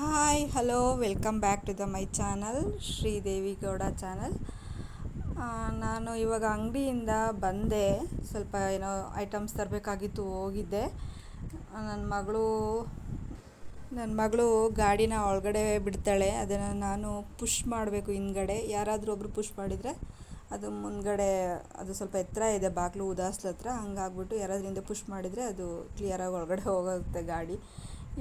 Hi hello welcome back to the my channel Sridevi Gowda channel ನಾನು ಇವಾಗ ಅಂಗಡಿಯಿಂದ ಬಂದೆ, ಸ್ವಲ್ಪ ಏನೋ ಐಟಮ್ಸ್ ತರಬೇಕಾಗಿತ್ತು, ಹೋಗಿದ್ದೆ. ನನ್ನ ಮಗಳು ನನ್ನ ಮಗಳು ಗಾಡಿನ ಒಳಗಡೆ ಬಿಡ್ತಾಳೆ, ಅದನ್ನು ನಾನು ಪುಷ್ ಮಾಡಬೇಕು ಹಿಂದ್ಗಡೆ. ಯಾರಾದರೂ ಒಬ್ಬರು ಪುಷ್ ಮಾಡಿದರೆ, ಅದು ಮುಂದ್ಗಡೆ, ಅದು ಸ್ವಲ್ಪ ಎತ್ತರ ಇದೆ, ಬಾಗಿಲು ಉದಾಸ್ಲ ಹತ್ರ ಹಂಗಾಗ್ಬಿಟ್ಟು ಯಾರಾದ್ರಿಂದ ಪುಷ್ ಮಾಡಿದರೆ ಅದು ಕ್ಲಿಯರಾಗಿ ಒಳಗಡೆ ಹೋಗುತ್ತೆ ಗಾಡಿ.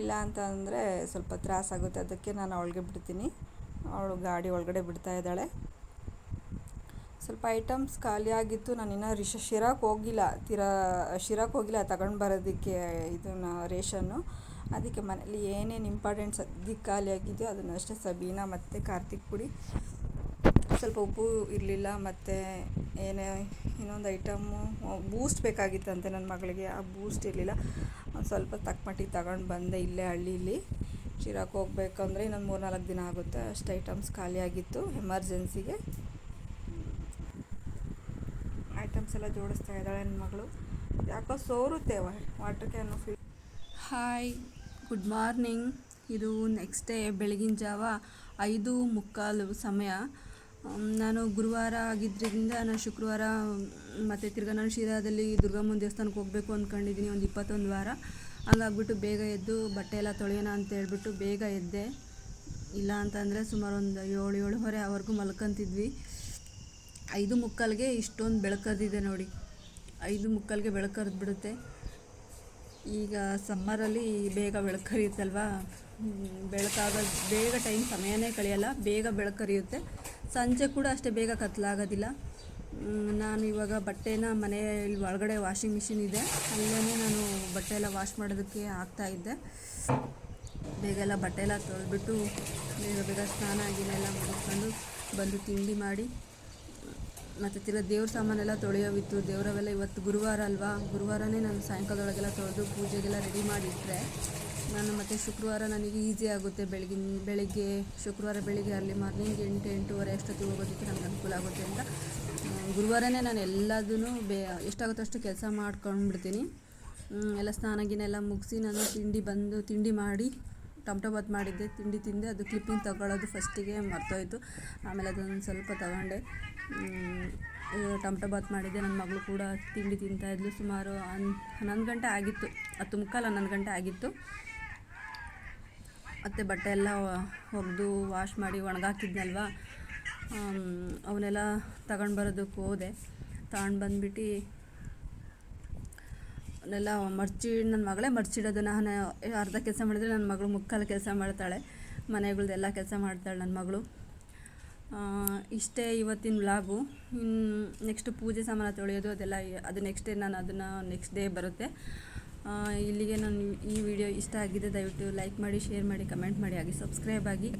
ಇಲ್ಲ ಅಂತ ಅಂದರೆ ಸ್ವಲ್ಪ ತ್ರಾಸಾಗುತ್ತೆ ಅದಕ್ಕೆ ನಾನು ಅವಳಿಗೆ ಬಿಡ್ತೀನಿ. ಅವಳು ಗಾಡಿ ಒಳಗಡೆ ಬಿಡ್ತಾ ಇದ್ದಾಳೆ. ಸ್ವಲ್ಪ ಐಟಮ್ಸ್ ಖಾಲಿಯಾಗಿತ್ತು ನಾನು ಇನ್ನೂ ರಿಶ ಶಿರಾಕ್ ಹೋಗಿಲ್ಲ. ತೀರಾ, ಶಿರಾಕ್ ಹೋಗಿಲ್ಲ. ತಗೊಂಡು ಬರೋದಕ್ಕೆ ಇದನ್ನು, ರೇಷನ್ನು. ಅದಕ್ಕೆ ಮನೇಲಿ ಏನೇನು ಇಂಪಾರ್ಟೆಂಟ್ಸ್ ಅದಕ್ಕೆ ಖಾಲಿಯಾಗಿದೆಯೋ ಅದನ್ನು ಅಷ್ಟೇ ಸಬೀನಾ ಮತ್ತು ಕಾರ್ತಿಕ್ ಪುಡಿ ಸ್ವಲ್ಪ ಉಪ್ಪು ಇರಲಿಲ್ಲ ಮತ್ತು ಏನೇ ಇನ್ನೊಂದು ಐಟಮ್ಮು ಬೂಸ್ಟ್ ಬೇಕಾಗಿತ್ತಂತೆ ನನ್ನ ಮಗಳಿಗೆ, ಆ ಬೂಸ್ಟ್ ಇರಲಿಲ್ಲ. ಒಂದು ಸ್ವಲ್ಪ ತಕ್ಕ ಮಟ್ಟಿಗೆ ತಗೊಂಡು ಬಂದೆ ಇಲ್ಲೇ ಹಳ್ಳಿಲಿ. ಶಿರಾಕ್ ಹೋಗ್ಬೇಕಂದ್ರೆ ಇನ್ನೊಂದು ಮೂರು ನಾಲ್ಕು ದಿನ ಆಗುತ್ತೆ. ಅಷ್ಟು ಐಟಮ್ಸ್ ಖಾಲಿಯಾಗಿತ್ತು ಎಮರ್ಜೆನ್ಸಿಗೆ ಐಟಮ್ಸ್ ಎಲ್ಲ ಜೋಡಿಸ್ತಾ ಇದ್ದಾಳೆ ನನ್ನ ಮಗಳು. ಯಾಕೋ ಸೋರುತ್ತೆ water can fill hi good morning ಇದು ನೆಕ್ಸ್ಟ್ ಡೇ ಬೆಳಗಿನ ಜಾವ ಐದು ಮುಕ್ಕಾಲು ಸಮಯ. ನಾನು ಗುರುವಾರ ಆಗಿದ್ದರಿಂದ ನಾನು ಶುಕ್ರವಾರ ಮತ್ತು ತಿರ್ಗ ನಾನು ಶಿರಾದಲ್ಲಿ ದುರ್ಗಮ್ಮನ ದೇವಸ್ಥಾನಕ್ಕೆ ಹೋಗಬೇಕು ಅಂದ್ಕೊಂಡಿದ್ದೀನಿ ಒಂದು ಇಪ್ಪತ್ತೊಂದು ವಾರ. ಹಂಗಾಗ್ಬಿಟ್ಟು ಬೇಗ ಎದ್ದು ಬಟ್ಟೆ ಎಲ್ಲ ತೊಳೆಯೋಣ ಅಂತ ಹೇಳ್ಬಿಟ್ಟು ಬೇಗ ಎದ್ದೆ. ಇಲ್ಲ ಅಂತಂದರೆ ಸುಮಾರು ಒಂದು ಏಳು, ಏಳುವರೆ ಅವರೆಗೂ ಮಲ್ಕೊಂತಿದ್ವಿ. ಐದು ಮುಕ್ಕಾಲಿಗೆ ಇಷ್ಟೊಂದು ಬೆಳಕದಿದೆ ನೋಡಿ. ಐದು ಮುಕ್ಕಾಲಿಗೆ ಬಿಡುತ್ತೆ ಈಗ ಸಮ್ಮರಲ್ಲಿ ಬೇಗ ಬೆಳಕರಿಯುತ್ತಲ್ವಾ? ಬೆಳಕಾಗ, ಬೇಗ ಟೈಮ್ ಸಮಯನೇ ಕಳೆಯಲ್ಲ, ಬೇಗ ಬೆಳಕು ಕರಿಯುತ್ತೆ ಸಂಜೆ ಕೂಡ ಅಷ್ಟೇ ಬೇಗ ಕತ್ಲಾಗೋದಿಲ್ಲ. ನಾನು ಇವಾಗ ಬಟ್ಟೆನ ಮನೆಯಲ್ಲಿ ಒಳಗಡೆ ವಾಷಿಂಗ್ ಮಿಷಿನ್ ಇದೆ. ಅಲ್ಲೇ ನಾನು ಬಟ್ಟೆ ಎಲ್ಲ ವಾಶ್ ಮಾಡೋದಕ್ಕೆ ಆಗ್ತಾಯಿದ್ದೆ ಬೇಗ ಎಲ್ಲ ಬಟ್ಟೆ ಎಲ್ಲ ತೊಳೆದ್ಬಿಟ್ಟು ಬೇಗ ಬೇಗ ಸ್ನಾನ ಆಗಿನೆಲ್ಲ ಮುಗಿಸ್ಕೊಂಡು ಬಂದು ತಿಂಡಿ ಮಾಡಿ. ಮತ್ತು ತಿರ್ಗಿ ದೇವ್ರ ಸಾಮಾನೆಲ್ಲ ತೊಳೆಯೋವಿತ್ತು. ದೇವರವೆಲ್ಲ ಇವತ್ತು ಗುರುವಾರ ಅಲ್ವಾ? ಗುರುವಾರನೇ ನಾನು ಸಾಯಂಕಾಲದೊಳಗೆಲ್ಲ ತೊಳೆದು ಪೂಜೆಗೆಲ್ಲ ರೆಡಿ ಮಾಡಿಟ್ಟರೆ ನಾನು ಮತ್ತು ಶುಕ್ರವಾರ ನನಗೆ ಈಸಿ ಆಗುತ್ತೆ ಬೆಳಗಿನ, ಬೆಳಗ್ಗೆ, ಶುಕ್ರವಾರ ಬೆಳಿಗ್ಗೆ ಅಲ್ಲಿ ಮಾರ್ನಿಂಗ್ ಎಂಟು, ಎಂಟೂವರೆ ಅಷ್ಟೊತ್ತಿಗೆ ಹೋಗೋದಕ್ಕೆ ನನಗೆ ಅನುಕೂಲ ಆಗುತ್ತೆ ಅಂತ. ಗುರುವಾರನೇ ನಾನು ಎಲ್ಲದೂ ಬೇ, ಎಷ್ಟಾಗುತ್ತೋ ಅಷ್ಟು ಕೆಲಸ ಮಾಡ್ಕೊಂಡ್ಬಿಡ್ತೀನಿ. ಎಲ್ಲ ಸ್ನಾನ ಎಲ್ಲ ಮುಗಿಸಿ ನಾನು ತಿಂಡಿ ಬಂದು, ತಿಂಡಿ ಮಾಡಿ ಟೊಮಟೊ ಬಾತ್ ಮಾಡಿದ್ದೆ, ತಿಂಡಿ ತಿಂದೆ, ಅದು ಕ್ಲಿಪ್ಪಿಂಗ್ ತಗೊಳ್ಳೋದು ಫಸ್ಟಿಗೆ ಮರ್ತೋಯ್ತು. ಆಮೇಲೆ ಅದೊಂದು ಸ್ವಲ್ಪ ತಗೊಂಡೆ. ಟೊಮಟೊ ಬಾತ್ ಮಾಡಿದ್ದೆ, ನನ್ನ ಮಗಳು ಕೂಡ ತಿಂಡಿ ತಿಂತಾಯಿದ್ಲು ಸುಮಾರು ಹನ್ನೊಂದು ಗಂಟೆ ಆಗಿತ್ತು, ಹತ್ತು ಮುಕ್ಕಾಲು ಹನ್ನೊಂದು ಗಂಟೆ ಆಗಿತ್ತು. ಮತ್ತು ಬಟ್ಟೆ ಎಲ್ಲ ಒಗೆದು ವಾಶ್ ಮಾಡಿ ಒಣಗಾಕಿದ್ನಲ್ವ? ಅವನ್ನೆಲ್ಲ ತಗೊಂಡು ಬರೋದಕ್ಕೆ ಹೋದೆ. ತಗೊಂಡು ಬಂದ್ಬಿಟ್ಟು ಅವನ್ನೆಲ್ಲ ಮರ್ಚಿ ನನ್ನ ಮಗಳೇ ಮರ್ಚಿಡೋದು. ನಾನು ಅರ್ಧ ಕೆಲಸ ಮಾಡಿದರೆ ನನ್ನ ಮಗಳು ಮುಕ್ಕಾಲು ಕೆಲಸ ಮಾಡ್ತಾಳೆ. ಮನೆಗಳ್ದೆಲ್ಲ ಕೆಲಸ ಮಾಡ್ತಾಳೆ ನನ್ನ ಮಗಳು. ಇಷ್ಟೇ ಇವತ್ತಿನ ವ್ಲಾಗು ಇನ್ನು ನೆಕ್ಸ್ಟ್ ಪೂಜೆ ಸಾಮಾನು ತೊಳೆಯೋದು ಅದೆಲ್ಲ, ಅದು ನೆಕ್ಸ್ಟ್ ಡೇ ನಾನು ಅದನ್ನು ನೆಕ್ಸ್ಟ್ ಡೇ ಬರುತ್ತೆ. ಇಲ್ಲಿಗೆ ನಾನು ಈ ವಿಡಿಯೋ ಇಷ್ಟ ಆಗಿದೆ ದಯವಿಟ್ಟು ಲೈಕ್ ಮಾಡಿ, ಶೇರ್ ಮಾಡಿ, ಕಮೆಂಟ್ ಮಾಡಿ, ಹಾಗೆ ಸಬ್ಸ್ಕ್ರೈಬ್ ಆಗಿ.